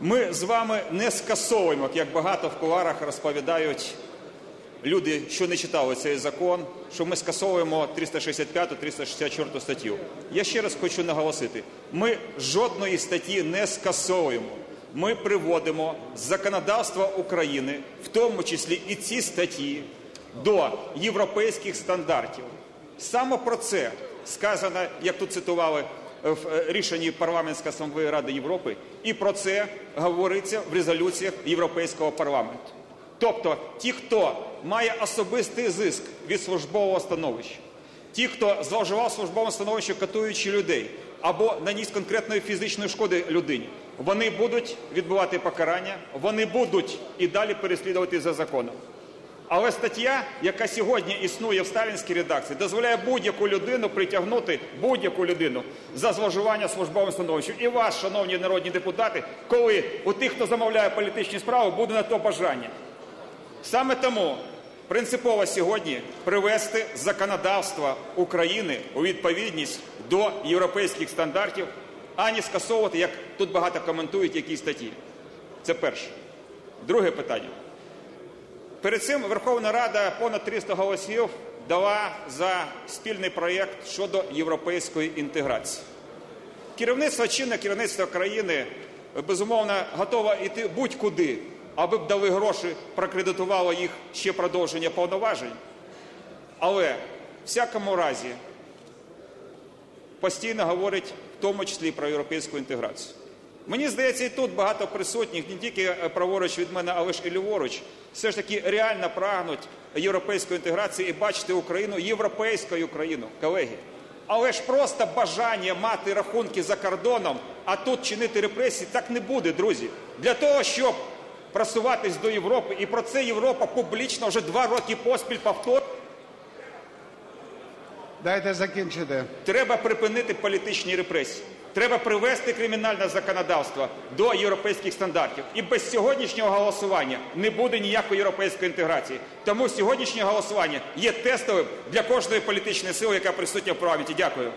Ми з вами не скасовуємо, як багато в куларах розповідають люди, що не читали цей закон, що ми скасовуємо 365-364 статтю. Я ще раз хочу наголосити: ми жодної статті не скасовуємо. Ми приводимо законодавство України, в тому числі і ці статті, до європейських стандартів. Саме про це сказано, як тут цитували в е, рішенні парламентської асамблеї Ради Європи, і про це говориться в резолюціях Європейського парламенту. Тобто ті, хто має особистий зиск від службового становища, ті, хто зловживав службовим становищем, катуючи людей або наніс конкретної фізичної шкоди людині, вони будуть відбувати покарання, вони будуть і далі переслідувати за законом. Але стаття, яка сьогодні існує в сталінській редакції, дозволяє будь-яку людину притягнути будь-яку людину за зловживання службовим становищем. І вас, шановні народні депутати, коли у тих, хто замовляє політичні справи, буде на то бажання. Саме тому принципово сьогодні привести законодавство України у відповідність до європейських стандартів, а не скасовувати, як тут багато коментують, які статті. Це перше. Друге питання. Перед цим Верховна Рада понад 300 голосів дала за спільний проєкт щодо європейської інтеграції. Керівництво чинне керівництво країни безумовно готове йти будь-куди, аби б дали гроші, прокредитувало їх ще продовження повноважень. Але в всякому разі постійно говорить в тому числі про європейську інтеграцію. Мені здається, і тут багато присутніх, не тільки е, праворуч від мене, але ж і ліворуч, все ж таки реально прагнуть європейської інтеграції і бачити Україну європейською країною, колеги. Але ж просто бажання мати рахунки за кордоном, а тут чинити репресії, так не буде, друзі. Для того, щоб просуватись до Європи, і про це Європа публічно вже два роки поспіль повторює, Дайте закінчити. Треба припинити політичні репресії. Треба привести кримінальне законодавство до європейських стандартів. І без сьогоднішнього голосування не буде ніякої європейської інтеграції. Тому сьогоднішнє голосування є тестовим для кожної політичної сили, яка присутня в парламенті. Дякую.